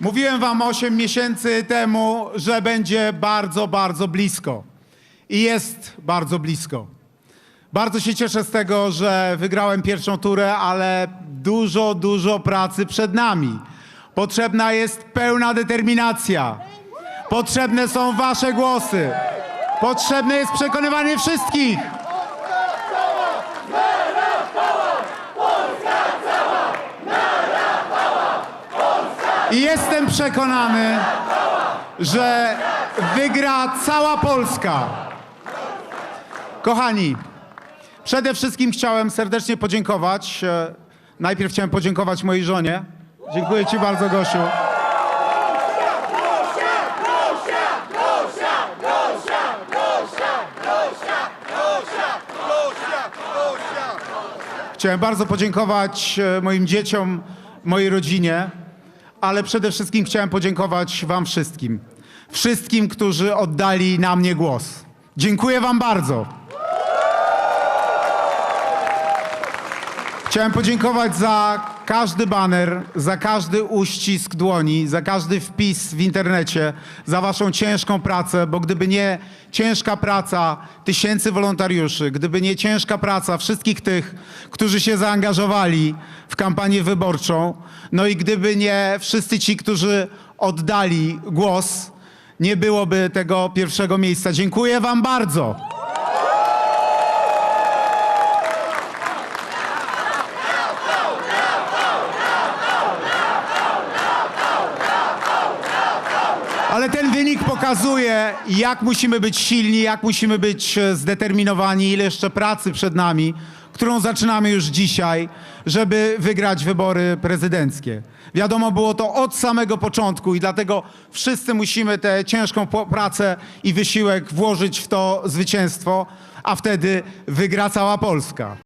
Mówiłem wam 8 miesięcy temu, że będzie bardzo, bardzo blisko. I jest bardzo blisko. Bardzo się cieszę z tego, że wygrałem pierwszą turę, ale dużo, dużo pracy przed nami. Potrzebna jest pełna determinacja. Potrzebne są wasze głosy. Potrzebne jest przekonywanie wszystkich. I jestem przekonany, że wygra cała Polska. Kochani, przede wszystkim chciałem serdecznie podziękować. e, Najpierw chciałem podziękować mojej żonie. Dziękuję Ci bardzo, Gosiu. Chciałem bardzo podziękować e, moim dzieciom, mojej rodzinie, ale przede wszystkim chciałem podziękować Wam wszystkim. Wszystkim, którzy oddali na mnie głos. Dziękuję Wam bardzo. Chciałem podziękować za każdy baner, za każdy uścisk dłoni, za każdy wpis w internecie, za waszą ciężką pracę, bo gdyby nie ciężka praca tysięcy wolontariuszy, gdyby nie ciężka praca wszystkich tych, którzy się zaangażowali w kampanię wyborczą, no i gdyby nie wszyscy ci, którzy oddali głos, nie byłoby tego pierwszego miejsca. Dziękuję wam bardzo. Ale ten wynik pokazuje, jak musimy być silni, jak musimy być e, zdeterminowani, ile jeszcze pracy przed nami, którą zaczynamy już dzisiaj, żeby wygrać wybory prezydenckie. Wiadomo było to od samego początku i dlatego wszyscy musimy tę ciężką pracę i wysiłek włożyć w to zwycięstwo, a wtedy wygra cała Polska.